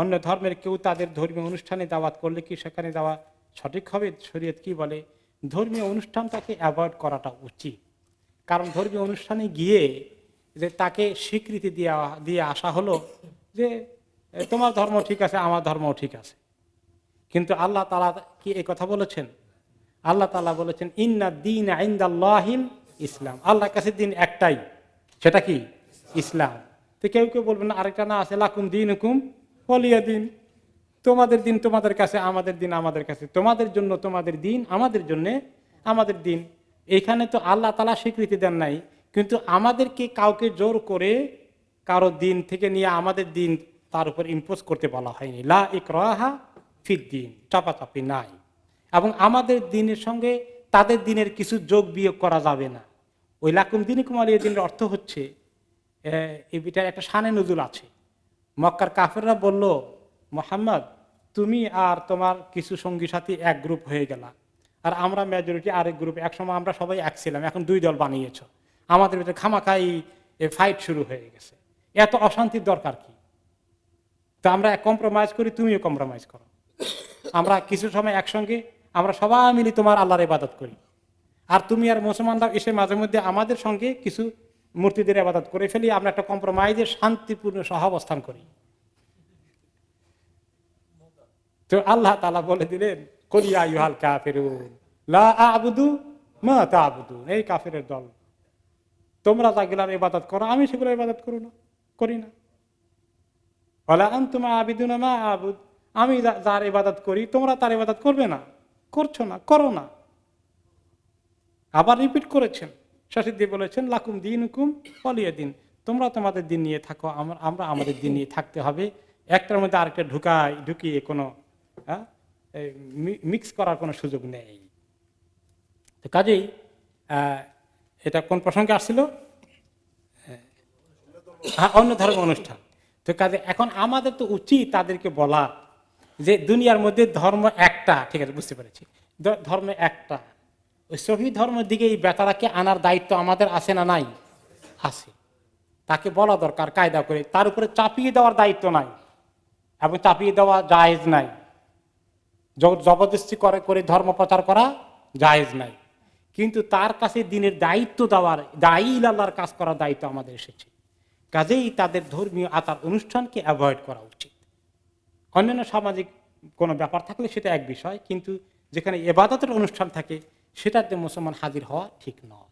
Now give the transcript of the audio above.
অন্য ধর্মের কেউ তাদের ধর্মীয় অনুষ্ঠানে দাওয়াত করলে কি সেখানে যাওয়া সঠিক হবে? শরীয়ত কি বলে? ধর্মীয় অনুষ্ঠানটাকে অ্যাভয়েড করাটা উচিত। কারণ ধর্মীয় অনুষ্ঠানে গিয়ে যে তাকে স্বীকৃতি দেওয়া দিয়ে আসা হলো যে তোমার ধর্ম ঠিক আছে, আমার ধর্ম ঠিক আছে। কিন্তু আল্লাহ তালা কি এই কথা বলেছেন? আল্লাহ তালা বলেছেন, ইন্না দিন আইন্দাল্লাহিল ইসলাম। আল্লাহর কাছে দিন একটাই, সেটা কি? ইসলাম। তো কেউ কেউ বলবেন, আরেকটা না আছে, লাকুম দিন হুকুম হলিয়া দিন। তোমাদের দিন তোমাদের কাছে আমাদের দিন আমাদের কাছে। তোমাদের জন্য তোমাদের দিন আমাদের জন্য আমাদের দিন। এখানে তো আল্লাহ তালা স্বীকৃতি দেন নাই কিন্তু আমাদেরকে কাউকে জোর করে কারও দিন থেকে নিয়ে আমাদের দিন তার উপর ইম্পোজ করতে বলা হয়নি। লা ইকরাহা ফিদ দিন চাপাচাপি নাই। এবং আমাদের দিনের সঙ্গে তাদের দিনের কিছু যোগ বিয়োগ করা যাবে না। ওই লাকুম দিন কুমারিয়া দিনের অর্থ হচ্ছে আহ, এটার একটা সানে নজুল আছে। মক্কার কাফেররা বলল, মোহাম্মদ, তুমি আর তোমার কিছু সঙ্গী সাথী এক গ্রুপ হয়ে গেলা। আর আমরা মেজরিটি আরেক গ্রুপ, একসময় আমরা সবাই এক ছিলাম, এখন দুই দল বানিয়েছ। আমাদের ভিতরে খামাখাই ফাইট শুরু হয়ে গেছে। এত অশান্তির দরকার কি? তো আমরা কম্প্রোমাইজ করি, তুমিও কম্প্রোমাইজ করো। আমরা কিছু সময় একসঙ্গে, আমরা সবাই মিলে তোমার আল্লাহর ইবাদত করি। আর তুমি আর মুসলমানরা এসে মাঝে মধ্যে আমাদের সঙ্গে কিছু মূর্তিদের ইবাদত করে ফেলি, আমরা একটা কম্প্রোমাইজে শান্তিপূর্ণ সহাবস্থান করি। তো আল্লাহ তালা বলে দিলেন করিয়া ইহাল কাফেরুন, লা আবুদু মা তা আবুদু এই কাফেরের দল, তোমরা যেগুলার ইবাদত করো, আমি সেগুলো ইবাদত করু না, করি না। বলে আন্তুমা আবিদুন মা আবুদ আমি যার ইবাদত করি, তোমরা তার ইবাদত করবে না, করছ না, করো না। আবার রিপিট করেছেন। শাসিদ্দি বলেছেন, লাকুম দিন হুকুম পলিয়ে দিন। তোমরা তোমাদের দিন নিয়ে থাকো আমরা আমাদের দিন নিয়ে থাকতে হবে। একটার মধ্যে আরেকটা ঢুকাই ঢুকিয়ে কোনো মিক্স করার কোনো সুযোগ নেই। তো কাজেই এটা কোন প্রসঙ্গে আসছিল? হ্যাঁ অন্য ধর্ম অনুষ্ঠান। তো কাজে এখন আমাদের তো উচিত তাদেরকে বলা যে, দুনিয়ার মধ্যে ধর্ম একটা, ঠিক আছে, বুঝতে পেরেছি। ধর্ম একটা। ওই সহি ধর্মের দিকে এই বেতারাকে আনার দায়িত্ব আমাদের আছে না নাই? আছে। তাকে বলা দরকার, কায়দা করে। তার উপরে চাপিয়ে দেওয়ার দায়িত্ব নাই এবং চাপিয়ে দেওয়া জায়েজ নাই। জবরদস্তি করে করে ধর্ম প্রচার করা জায়েজ নাই। কিন্তু তার কাছে দিনের দায়িত্ব দেওয়ার, দায়ী আল্লাহর কাজ করার দায়িত্ব আমাদের এসেছে। কাজেই তাদের ধর্মীয় আচার অনুষ্ঠানকে অ্যাভয়েড করা উচিত। অন্যান্য সামাজিক কোনো ব্যাপার থাকলে সেটা এক বিষয়, কিন্তু যেখানে এবাদতের অনুষ্ঠান থাকে সেটাতে মুসলমান হাজির হওয়া ঠিক নয়।